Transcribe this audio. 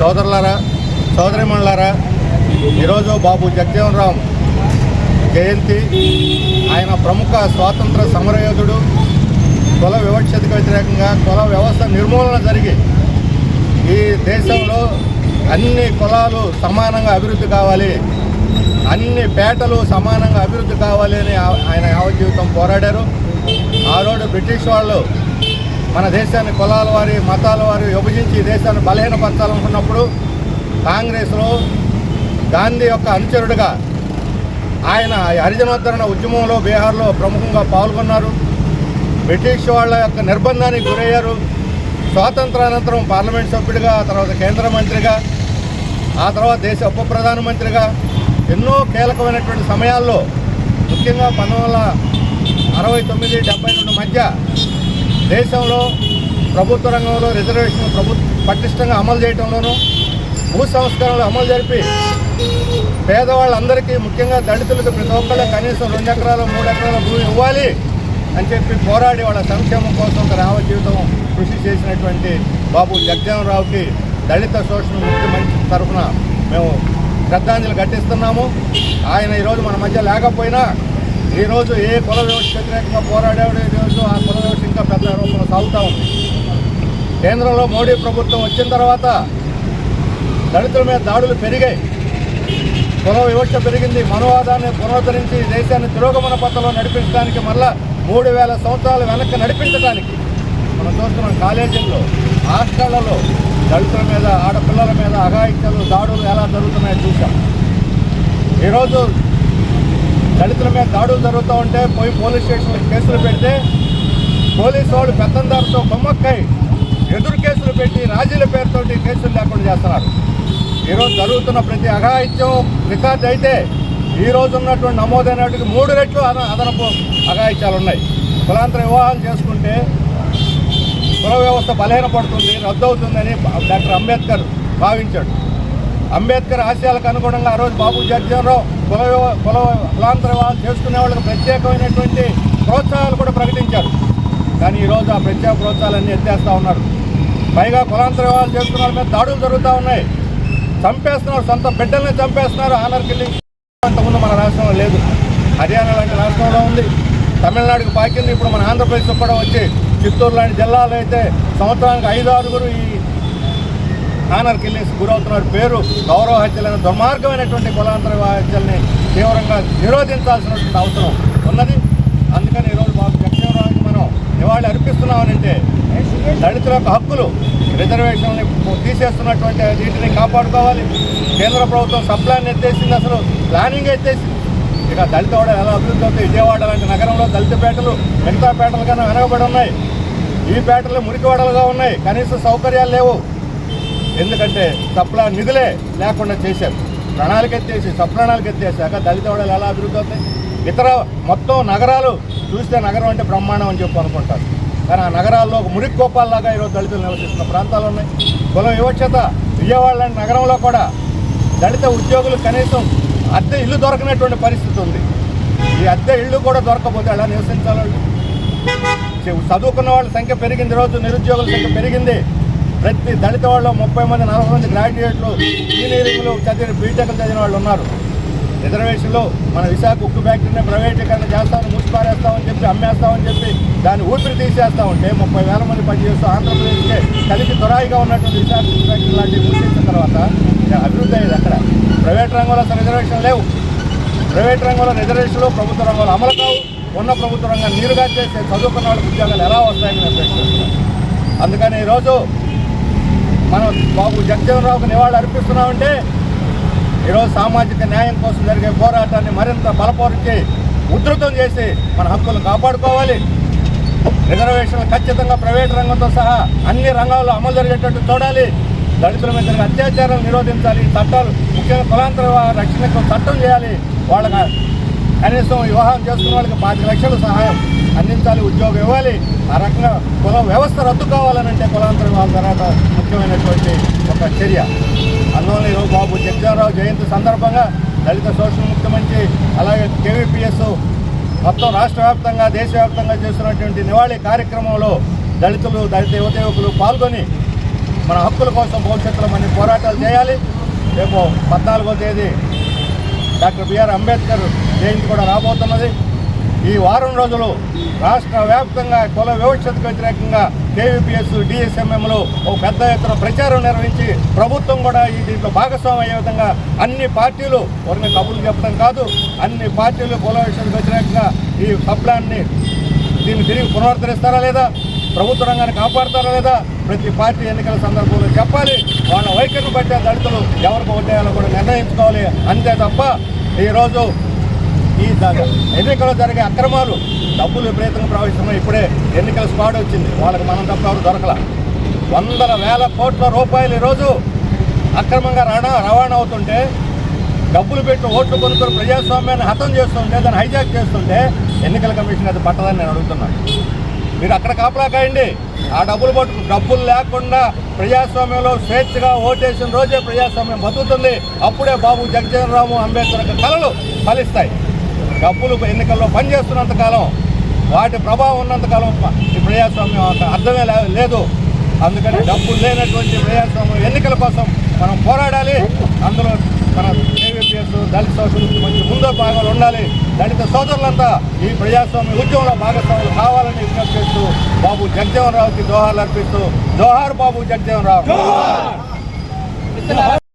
సోదరులారా సోదరిమణులారా ఈరోజు బాబు జగజీవన్ రామ్ జయంతి ఆయన ప్రముఖ స్వాతంత్ర సమరయోధుడు కుల వివక్షతకు వ్యతిరేకంగా కుల వ్యవస్థ నిర్మూలన జరిగి ఈ దేశంలో అన్ని కులాలు సమానంగా అభివృద్ధి కావాలి అన్ని పేటలు సమానంగా అభివృద్ధి కావాలి అని ఆయన యావజ్జీవితం పోరాడారు. ఆ రోజు బ్రిటిష్ వాళ్ళు మన దేశాన్ని కులాల వారి మతాల వారి విభజించి దేశాన్ని బలహీనపరచాలనుకున్నప్పుడు కాంగ్రెస్లో గాంధీ యొక్క అనుచరుడిగా ఆయన హరిజనోద్ధరణ ఉద్యమంలో బీహార్లో ప్రముఖంగా పాల్గొన్నారు. బ్రిటిష్ వాళ్ళ యొక్క నిర్బంధానికి గురయ్యారు. స్వాతంత్రానంతరం పార్లమెంట్ సభ్యుడిగా తర్వాత కేంద్ర మంత్రిగా ఆ తర్వాత దేశ ఉప ప్రధానమంత్రిగా ఎన్నో కీలకమైనటువంటి సమయాల్లో ముఖ్యంగా పంతొమ్మిది వందల అరవై తొమ్మిది డెబ్బై రెండు మధ్య దేశంలో ప్రభుత్వ రంగంలో రిజర్వేషన్ ప్రభుత్వ పటిష్టంగా అమలు చేయడంలోనూ భూ సంస్కరణలు అమలు జరిపి పేదవాళ్ళందరికీ ముఖ్యంగా దళితులకు ప్రతి ఒక్కళ్ళు కనీసం రెండు ఎకరాలు మూడు ఎకరాల భూమి ఇవ్వాలి అని చెప్పి పోరాడి వాళ్ళ సంక్షేమం కోసం తన జీవితం కృషి చేసినటువంటి బాబు జగజీవనరావుకి దళిత శోషణ ముఖ్యమంత్రి తరఫున మేము శ్రద్ధాంజలి ఘటిస్తున్నాము. ఆయన ఈరోజు మన మధ్య లేకపోయినా ఈరోజు ఏ కుల వ్యవస్థ వ్యతిరేకంగా పోరాడాడు ఈరోజు ఆ కుల వ్యవస్థ ఇంకా పెద్ద రూపంలో సాగుతూ ఉంది. కేంద్రంలో మోడీ ప్రభుత్వం వచ్చిన తర్వాత దళితుల మీద దాడులు పెరిగాయి. కుల వివక్ష పెరిగింది. మనోవాదాన్ని పునరుద్ధరించి దేశాన్ని తిరోగమన పథంలో నడిపించడానికి మళ్ళా మూడు వేల సంవత్సరాలు వెనక్కి నడిపించడానికి మనం చూస్తున్నాం కాలేజీల్లో హాస్టళ్ళలో దళితుల మీద ఆడపిల్లల మీద అఘాయిత్యాలు దాడులు ఎలా జరుగుతున్నాయో చూసాం ఈరోజు దళితుల మీద దాడులు జరుగుతూ ఉంటే పోయి పోలీస్ స్టేషన్లో కేసులు పెడితే పోలీసు వాళ్ళు పెత్తందారుతో కొమ్మక్కై ఎదురు కేసులు పెట్టి రాజీల పేరుతోటి కేసులు లేకుండా చేస్తున్నారు. ఈరోజు జరుగుతున్న ప్రతి అఘాయిత్యం రికార్డు అయితే ఈ రోజు ఉన్నటువంటి నమోదైనటువంటి మూడు రెట్లు అదన అదనపు అఘాయిత్యాలు ఉన్నాయి కులాంతర వివాహాలు చేసుకుంటే కుల వ్యవస్థ బలహీనపడుతుంది రద్దవుతుందని డాక్టర్ అంబేద్కర్ భావించాడు. అంబేద్కర్ ఆశయాలకు అనుగుణంగా ఆ రోజు బాబు జగజీవనరావు కుల కుల కులాంతర వివాహాలు చేసుకునే వాళ్ళకి ప్రత్యేకమైనటువంటి ప్రోత్సాహాలు కూడా ప్రకటించారు. కానీ ఈరోజు ఆ ప్రత్యేక ప్రోత్సాహాలన్నీ ఎత్తేస్తూ ఉన్నారు. పైగా కులాంతర వివాహాలు చేసుకున్న వాళ్ళ మీద దాడులు జరుగుతూ ఉన్నాయి. చంపేస్తున్నారు సొంత బిడ్డల్ని చంపేస్తున్నారు ఆనర్ కిల్లింగ్ అంతకుముందు మన రాష్ట్రంలో లేదు. హర్యానా లాంటి రాష్ట్రంలో ఉంది. తమిళనాడుకి పాకింది. ఇప్పుడు మన ఆంధ్రప్రదేశ్ కూడా వచ్చి చిత్తూరు లాంటి జిల్లాలో అయితే సంవత్సరానికి ఐదు ఆరుగురు ఈ ఆనర్ కిల్లింగ్స్ గురవుతున్నారు. పేరు గౌరవ హత్యలైన దుర్మార్గమైనటువంటి కులాంతర హత్యల్ని తీవ్రంగా నిరోధించాల్సినటువంటి అవసరం ఉన్నది. అందుకని ఈరోజు బాబు జగజీవనరావుకి మనం నివాళి అర్పిస్తున్నామనంటే దళితుల యొక్క హక్కులు రిజర్వేషన్ని తీసేస్తున్నటువంటి వీటిని కాపాడుకోవాలి. కేంద్ర ప్రభుత్వం సప్లాన్ ఎత్తేసింది అసలు ప్లానింగ్ ఎత్తేసింది. ఇక దళిత వాడ ఎలా అభివృద్ధి అవుతుంది? విజయవాడ లాంటి నగరంలో దళిత పేటలు మిగతా పేటల కన్నా వెనకబడి ఉన్నాయి. ఈ పేటలు మురికివాడలుగా ఉన్నాయి. కనీస సౌకర్యాలు లేవు. ఎందుకంటే సప్లా నిధులే లేకుండా చేశారు. ప్రణాళిక ఎత్తేసి సప్రణాళిక ఎత్తేసాక దళిత వాడలు ఎలా అభివృద్ధి అవుతాయి? ఇతర మొత్తం నగరాలు చూస్తే నగరం అంటే బ్రహ్మాండం అని చెప్పి అనుకుంటారు. కానీ ఆ నగరాల్లో ఒక మురికి కోపాల్లాగా ఈరోజు దళితులు నివసిస్తున్న ప్రాంతాలు ఉన్నాయి. కుల వివక్షత విజయవాడ లాంటి నగరంలో కూడా దళిత ఉద్యోగులు కనీసం అద్దె ఇల్లు దొరకనటువంటి పరిస్థితి ఉంది. ఈ అద్దె ఇల్లు కూడా దొరకకపోతే ఎలా నివసించాలి వాళ్ళు? చదువుకున్న వాళ్ళ సంఖ్య పెరిగింది రోజు నిరుద్యోగుల సంఖ్య పెరిగింది. ప్రతి దళిత వాళ్ళు ముప్పై మంది నలభై మంది గ్రాడ్యుయేట్లు ఇంజనీరింగ్లు చదివిన బీటెక్లు చదివిన వాళ్ళు ఉన్నారు. రిజర్వేషన్లో మన విశాఖ ఉక్కు ఫ్యాక్టరీని ప్రైవేటీకరణ చేస్తామని మూసిపారేస్తామని చెప్పి అమ్మేస్తామని చెప్పి దాన్ని ఊపిరి తీసేస్తా ఉంటే ముప్పై వేల మంది పనిచేస్తూ ఆంధ్రప్రదేశ్కే కలిసి తురాయిగా ఉన్నటువంటి విశాఖ ఉక్కు ఫ్యాక్టరీ లాంటివి మూసేసిన తర్వాత అభివృద్ధి అయ్యేది అక్కడ ప్రైవేట్ రంగంలో అసలు రిజర్వేషన్ లేవు. ప్రైవేట్ రంగంలో రిజర్వేషన్లు ప్రభుత్వ రంగంలో అమలు కావు. ఉన్న ప్రభుత్వ రంగం నీరుగా చేసే చదువుకున్న వాళ్ళకి ఉద్యోగాలు ఎలా వస్తాయని నేను ప్రశ్నిస్తున్నాను. అందుకని ఈరోజు మనం బాబు జగజీవనరావుకు నివాళులు అర్పిస్తున్నామంటే ఈరోజు సామాజిక న్యాయం కోసం జరిగే పోరాటాన్ని మరింత బలపరిచి ఉధృతం చేసి మన హక్కులను కాపాడుకోవాలి. రిజర్వేషన్లు ఖచ్చితంగా ప్రైవేట్ రంగంతో సహా అన్ని రంగాల్లో అమలు జరిగేటట్టు చూడాలి. దళితుల మీద అత్యాచారాలు నిరోధించాలి. చట్టాలు ముఖ్యంగా కులాంతర రక్షణకు చట్టం చేయాలి. వాళ్ళకి కనీసం వివాహం చేసుకున్న వాళ్ళకి పాతిక లక్షలు సహాయం అందించాలి ఉద్యోగం ఇవ్వాలి. ఆ రకంగా కుల వ్యవస్థ రద్దు కావాలనంటే కులాంతర వివాహం తర్వాత ముఖ్యమైనటువంటి ఒక చర్య. అందువల్ల ఈరోజు బాబు జగ్జారావు జయంతి సందర్భంగా దళిత సోషల్ ముఖ్యమంత్రి అలాగే కేవీపీఎస్ మొత్తం రాష్ట్ర వ్యాప్తంగా దేశవ్యాప్తంగా చేస్తున్నటువంటి నివాళి కార్యక్రమంలో దళితులు దళిత యువత యువకులు పాల్గొని మన హక్కుల కోసం భవిష్యత్తులో మన పోరాటాలు చేయాలి. రేపు పద్నాలుగో తేదీ డాక్టర్ బిఆర్ అంబేద్కర్ జయంతి కూడా రాబోతున్నది. ఈ వారం రోజులు రాష్ట్ర వ్యాప్తంగా కుల వివక్షతకు వ్యతిరేకంగా కేవీపీఎస్ డిఎస్ఎంఎంలో ఒక పెద్ద ఎత్తున ప్రచారం నిర్వహించి ప్రభుత్వం కూడా ఈ దీంట్లో భాగస్వామ్యం అయ్యే విధంగా అన్ని పార్టీలు ఒకరిని కబుర్లు చెప్పడం కాదు అన్ని పార్టీలు కుల వివక్షతకు వ్యతిరేకంగా ఈ సబ్లాన్ని దీన్ని తిరిగి పునరుద్ధరిస్తారా లేదా ప్రభుత్వ రంగాన్ని కాపాడతారా లేదా ప్రతి పార్టీ ఎన్నికల సందర్భంలో చెప్పాలి వాళ్ళ వైఖరిని బట్టే దళితులు ఎవరికి ఓటేయాలో కూడా నిర్ణయించుకోవాలి అంతే తప్ప ఈరోజు ఈ ఎన్నికల్లో జరిగే అక్రమాలు డబ్బులు విపరీతంగా ప్రవహిస్తున్నాయి. ఇప్పుడే ఎన్నికల స్క్వాడ్ వచ్చింది. వాళ్ళకి మనం తప్ప ఎవరు దొరకల. వందల వేల కోట్ల రూపాయలు ఈరోజు అక్రమంగా రవాణా రవాణా అవుతుంటే డబ్బులు పెట్టి ఓట్లు కొనుక్కొని ప్రజాస్వామ్యాన్ని హతం చేస్తుంటే దాన్ని హైజాక్ చేస్తుంటే ఎన్నికల కమిషన్ అది పట్టదని నేను అడుగుతున్నాను మీరు అక్కడ కాపలా కాయండి. ఆ డబ్బులు పట్టు డబ్బులు లేకుండా ప్రజాస్వామ్యంలో స్వేచ్ఛగా ఓటేసిన రోజే ప్రజాస్వామ్యం బతుకుతుంది. అప్పుడే బాబు జగజీవన్ రాము అంబేద్కర్ యొక్క కళలు ఫలిస్తాయి. డబ్బులు ఎన్నికల్లో పనిచేస్తున్నంత కాలం వాటి ప్రభావం ఉన్నంతకాలం ఈ ప్రజాస్వామ్యం అర్థమే లేదు. అందుకని డబ్బులు లేనటువంటి ప్రజాస్వామ్యం ఎన్నికల కోసం మనం పోరాడాలి. అందులో మన కేవీపీఎస్ దళిత సోషలిస్ట్ మంచి ముందో భాగాలు ఉండాలి. దళిత సోదరులంతా ఈ ప్రజాస్వామ్య ఉద్యమంలో భాగస్వాములు కావాలని విజ్ఞప్తి చేస్తూ బాబు జగజీవన్ రావుకి దోహార్లు అర్పిస్తూ జోహార్ బాబు జగజీవన్ రావు.